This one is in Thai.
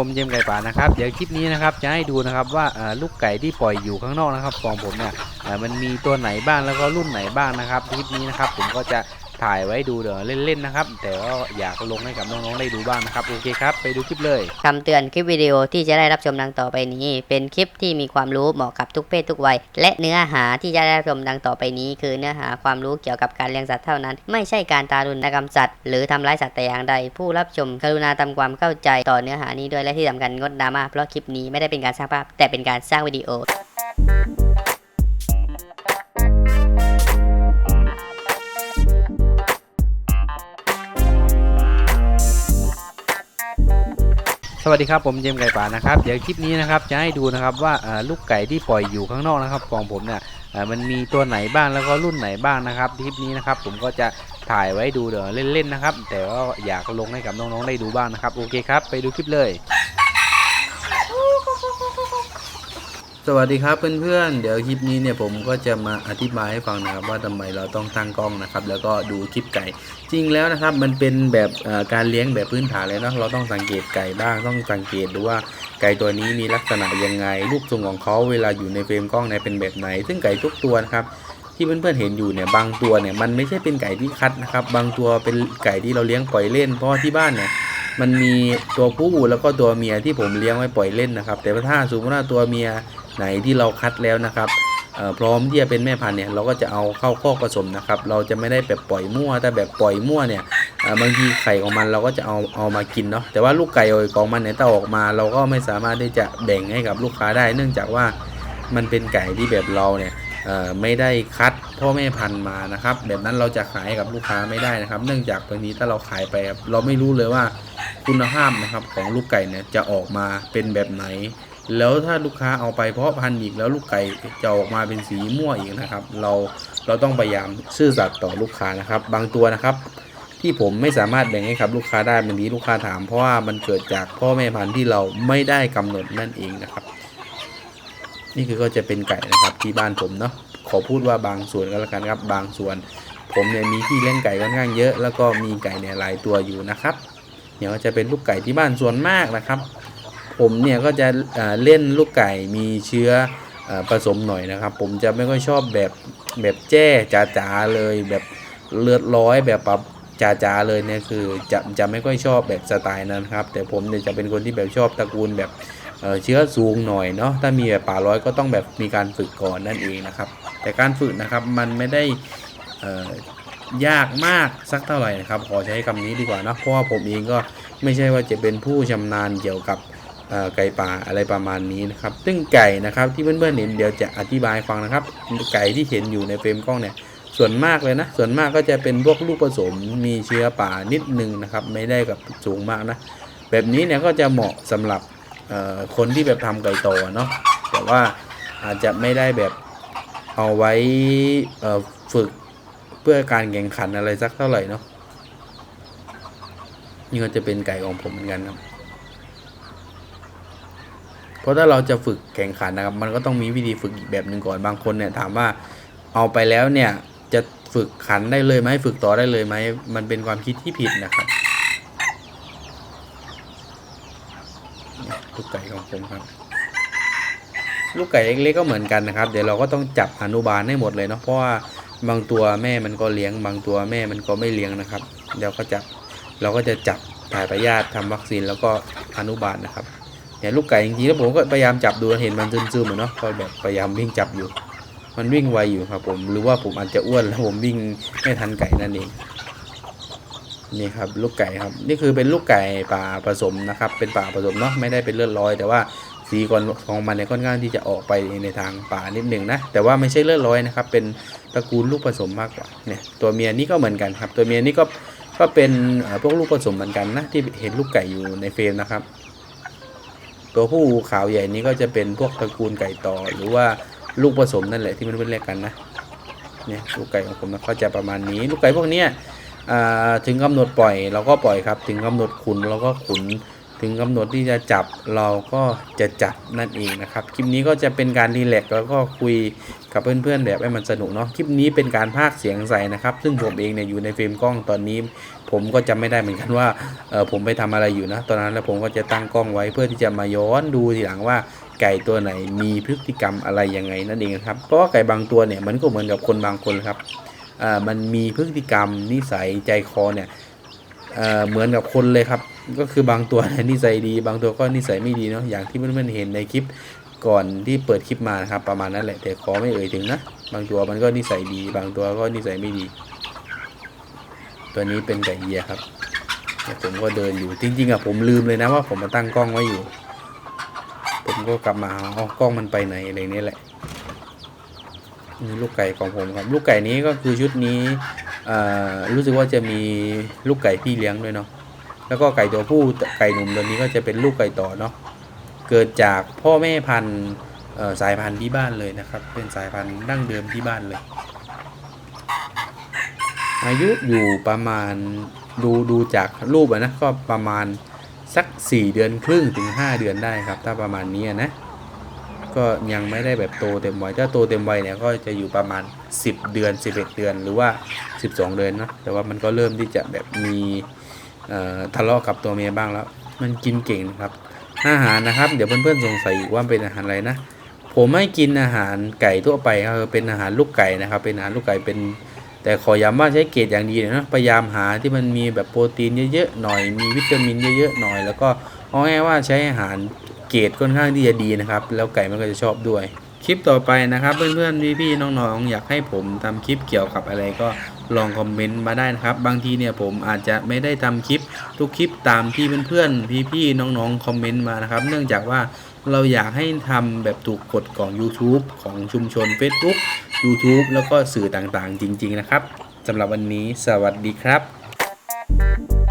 ผมเจมส์ไก่ป่านะครับเดี๋ยวคลิปนี้นะครับจะให้ดูนะครับว่าลูกไก่ที่ปล่อยอยู่ข้างนอกนะครับของผมเนี่ยมันมีตัวไหนบ้างแล้วก็รุ่นไหนบ้างนะครับคลิปนี้นะครับผมก็จะ ถ่ายไว้ดูเดี๋ยวเล่นๆนะครับ แต่ก็อยากลงให้กับน้องๆได้ดูบ้างนะครับโอเคครับไปดูคลิปเลยคำเตือนคลิปวิดีโอที่จะได้รับชมดังต่อไปนี้ เป็นคลิปที่มีความรู้เหมาะกับทุกเพศทุกวัย และเนื้อหาที่จะได้รับชมดังต่อไปนี้ คือเนื้อหาความรู้เกี่ยวกับการเลี้ยงสัตว์เท่านั้น ไม่ใช่การทารุณกรรมสัตว์หรือทำร้ายสัตว์แต่อย่างใดผู้รับชมกรุณาทำความเข้าใจต่อเนื้อหานี้ด้วยและที่สำคัญงดดราม่าเพราะคลิปนี้ไม่ได้เป็นการสร้างภาพ แต่เป็นการสร้างวิดีโอ สวัสดีครับผมเจมส์ไก่ป่านะครับเดี๋ยวคลิปนี้นะครับจะให้ดูนะครับว่าลูกไก่ที่ปล่อยอยู่ข้างนอกนะครับของผมเนี่ยมันมีตัวไหนบ้างแล้วก็รุ่นไหนบ้างนะครับคลิปนี้นะครับผมก็จะถ่ายไว้ดูเดี๋ยวเล่นๆนะครับ แต่ว่าอยากลงให้กับน้องๆได้ดูบ้างนะครับโอเคครับ ไปดูคลิปเลย สวัสดีครับเพื่อนๆ เดี๋ยวคลิปนี้เนี่ยผมก็จะมาอธิบายให้ฟังนะครับว่าทำไมเราต้องตั้งกล้องนะครับ แล้วก็ดูคลิปไก่ จริงแล้วนะครับ มันเป็นแบบการเลี้ยงแบบพื้นฐานเลยเนาะเราต้องสังเกตไก่บ้างต้องสังเกตดูว่าไก่ตัวนี้มีลักษณะยังไงรูปทรงของเขาเวลาอยู่ในเฟรมกล้องเนี่ยเป็นแบบไหน ซึ่งไก่ทุกตัวนะครับที่เพื่อนๆเห็นอยู่เนี่ยบางตัวเนี่ยมันไม่ใช่เป็นไก่ที่คัดนะครับบางตัวเป็นไก่ที่เราเลี้ยงปล่อยเล่นเพราะที่บ้านเนี่ยมันมีตัวผู้แล้วก็ตัวเมียที่ผมเลี้ยงไว้ปล่อยเล่นนะครับ แต่ถ้าสมมติว่าตัวเมีย ไหนที่เราคัดแล้วนะครับพร้อมที่จะเป็นแม่พันธุ์เนี่ยเราก็จะเอาเข้าคอผสมนะครับ เราจะไม่ได้แบบปล่อยมั่วแต่แบบปล่อยมั่วเนี่ยบางทีไข่ของมันเราก็จะเอาเอามากินเนาะแต่ว่าลูกไก่ของมันเนี่ยถ้าออกมา เราก็ไม่สามารถที่จะแบ่งให้กับลูกค้าได้ เนื่องจากว่ามันเป็นไก่ที่แบบเราเนี่ยไม่ได้คัดพ่อแม่พันธุ์มานะครับ แบบนั้นเราจะขายกับลูกค้าไม่ได้นะครับ เนื่องจากบางทีถ้าเราขายไปเราไม่รู้เลยว่าคุณภาพนะครับของลูกไก่เนี่ยจะออกมาเป็นแบบไหน แล้วถ้าลูกค้าเอาไปเพาะพันธุ์อีกแล้วลูกไก่จะออกมาเป็นสีม่วงอีกนะครับ เราเราต้องพยายามซื่อสัตย์ต่อลูกค้านะครับ บางตัวนะครับ ที่ผมไม่สามารถแบ่งให้ครับลูกค้าได้บางทีลูกค้าถาม เพราะว่ามันเกิดจากพ่อแม่พันธุ์ที่เราไม่ได้กำหนดนั่นเองนะครับ นี่คือก็จะเป็นไก่นะครับที่บ้านผมเนาะขอพูดว่าบางส่วนก็แล้วกันครับ บางส่วน ผมเนี่ยมีที่เลี้ยงไก่ค่อนข้างเยอะ แล้วก็มีไก่เนี่ยหลายตัวอยู่นะครับเดี๋ยวจะเป็นลูกไก่ที่บ้านส่วนมากนะครับ ผมเนี่ยก็จะเล่นลูกไก่มีเชื้ออผสมหน่อยนะครับ ผมจะไม่ค่อยชอบแบบแบบแจ้จ๋าๆเลยแบบเลือดร้อยแบบปับจ๋าๆเลยเนี่ยคือจะจะไม่ค่อยชอบแบบสไตล์นั้นครับ แต่ผมเนี่ยจะเป็นคนที่แบบชอบตระกูลแบบเเชื้อสูงหน่อยเนาะถ้ามีแบบป่าร้อยก็ต้องแบบมีการฝึกก่อนนั่นเองนะครับ แต่การฝึกนะครับมันไม่ได้ยากมากสักเท่าไหร่นะครับ ขอใช้คำนี้ดีกว่านะเพราะว่าผมเองก็ไม่ใช่ว่าจะเป็นผู้ชำนาญเกี่ยวกับ ไก่ป่าอะไรประมาณนี้นะครับ ซึ่งไก่นะครับที่เพื่อนๆเห็นเดี๋ยวจะอธิบายฟังนะครับ ไก่ที่เห็นอยู่ในเฟรมกล้องเนี่ยส่วนมากเลยนะ ส่วนมากก็จะเป็นพวกลูกผสมมีเชื้อป่านิดนึงนะครับ ไม่ได้กับสูงมากนะ แบบนี้เนี่ยก็จะเหมาะสำหรับคนที่แบบทำไก่โตเนาะ แต่ว่าอาจจะไม่ได้แบบเอาไว้ฝึกเพื่อการแข่งขันอะไรสักเท่าไหร่เนาะนี่ก็จะเป็นไก่ของผมเหมือนกันครับ เพราะถ้าเราจะฝึกแข่งขันนะครับ มันก็ต้องมีวิธีฝึกอีกแบบหนึ่งก่อนบางคนเนี่ยถามว่าเอาไปแล้วเนี่ยจะฝึกขันได้เลยไหมฝึกต่อได้เลยไหมมันเป็นความคิดที่ผิดนะครับลูกไก่ของผมครับ ลูกไก่เล็กๆก็เหมือนกันนะครับ เดี๋ยวเราก็ต้องจับอนุบาลให้หมดเลยเนาะเพราะว่าบางตัวแม่มันก็เลี้ยง บางตัวแม่มันก็ไม่เลี้ยงนะครับเดี๋ยวก็จับเราก็จะจับถ่ายพยาธิทำวัคซีนแล้วก็อนุบาลนะครับ เนี่ลูกไก่จริงๆแล้วผมก็พยายามจับดูเห็นมันซึมๆเหมือนเนาะก็แบบพยายามวิ่งจับอยู่ มันวิ่งไวอยู่ครับผมหรือว่าผมอาจจะอ้วนแล้วผมวิ่งไม่ทันไก่นั่นเองนี่ครับลูกไก่ครับนี่คือเป็นลูกไก่ป่าผสมนะครับ เป็นป่าผสมเนาะไม่ได้เป็นเลือดร้อย แต่ว่าสีก่อนของมันเนี่ยค่อนข้างที่จะออกไปในทางป่านิดหนึ่งนะแต่ว่าไม่ใช่เลือดร้อยนะครับ เป็นตระกูลลูกผสมมากกว่าเนี่ยตัวเมียนี่ก็เหมือนกันครับ ตัวเมียนี่ก็ก็เป็นเอ่อพวกลูกผสมเหมือนกันนะที่เห็นลูกไก่อยู่ในเฟรมนะครับ ตัวผู้ขาวใหญ่นี้ก็จะเป็นพวกตระกูลไก่ต่อ หรือว่าลูกผสมนั่นแหละที่มันเป็นเรียกกันนะเนี่ยลูกไก่ของผมนะก็จะประมาณนี้ ลูกไก่พวกเนี้ยถึงกำหนดปล่อยเราก็ปล่อยครับ ถึงกำหนดขุนเราก็ขุน ถึงกำหนดที่จะจับเราก็จะจับนั่นเองนะครับ คลิปนี้ก็จะเป็นการรีแลกแล้วก็คุยกับเพื่อนๆแบบให้มันสนุกเนาะ คลิปนี้เป็นการพากเสียงใส่นะครับ ซึ่งผมเองเนี่ยอยู่ในเฟรมกล้องตอนนี้ ผมก็จำไม่ได้เหมือนกันว่าเออผมไปทำอะไรอยู่นะ ตอนนั้นแล้วผมก็จะตั้งกล้องไว้เพื่อที่จะมาย้อนดูทีหลังว่าไก่ตัวไหนมีพฤติกรรมอะไรยังไงนั่นเองครับ เพราะว่าไก่บางตัวเนี่ยมันก็เหมือนกับคนบางคนครับอ่ามันมีพฤติกรรมนิสัยใจคอเนี่ยเออเหมือนกับคนเลยครับ ก็คือบางตัวนิสัยดี บางตัวก็นิสัยไม่ดีเนาะอย่างที่เพื่อนๆเห็นในคลิปก่อนที่เปิดคลิปมานะครับประมาณนั้นแหละแต่ขอไม่เอ่ยถึงนะ บางตัวมันก็นิสัยดี บางตัวก็นิสัยไม่ดี ตัวนี้เป็นไก่เยียครับผมก็เดินอยู่จริงๆอะผมลืมเลยนะว่าผมมาตั้งกล้องไว้อยู่ ผมก็กลับมาเอากล้องมันไปไหนอะไรเนี่ยแหละนี่ลูกไก่ของผมครับ ลูกไก่นี้ก็คือชุดนี้อ่ารู้สึกว่าจะมีลูกไก่พี่เลี้ยงด้วยเนาะ แล้วก็ไก่ตัวผู้ไก่หนุ่มตัวนี้ก็จะเป็นลูกไก่ต่อเนาะเกิดจากพ่อแม่พันธุ์สายพันธุ์ที่บ้านเลยนะครับ เป็นสายพันธุ์ดั้งเดิมที่บ้านเลย อายุอยู่ประมาณดูดูจากรูปนะก็ประมาณสัก 4 เดือนครึ่งถึง 5 เดือนได้ครับ ถ้าประมาณนี้นะก็ยังไม่ได้แบบโตเต็มวัยถ้าโตเต็มวัยเนี่ยก็จะอยู่ประมาณ 10 เดือน 11 เดือนหรือว่า 12 เดือนนะแต่ว่ามันก็เริ่มที่จะแบบมี ทะเลาะกับตัวเมียบ้างแล้ว มันกินเก่งนะครับอาหารนะครับ เดี๋ยวเพื่อนๆสงสัยอีกว่าเป็นอาหารอะไรนะผมไม่กินอาหารไก่ทั่วไปครับเป็นอาหารลูกไก่นะครับ เป็นอาหารลูกไก่เป็น แต่ขอย้ำว่าใช้เกรดอย่างดีหน่อยนะพยายามหาที่มันมีแบบโปรตีนเยอะๆหน่อยมีวิตามินเยอะๆหน่อย แล้วก็เอาง่ายว่าใช้อาหารเกรดค่อนข้างที่จะดีนะครับ แล้วไก่มันก็จะชอบด้วย คลิปต่อไปนะครับเพื่อนๆพี่ๆน้องๆ อยากให้ผมทำคลิปเกี่ยวกับอะไรก็ลองคอมเมนต์มาได้นะครับ บางทีเนี่ยผมอาจจะไม่ได้ทำคลิปทุกคลิปตามที่เพื่อนๆพี่ๆน้องๆคอมเมนต์มานะครับ เนื่องจากว่าเราอยากให้ทำแบบถูกกฎของ YouTube ของชุมชน Facebook YouTube แล้วก็สื่อต่างๆ จริง ๆ นะครับสำหรับวันนี้สวัสดีครับ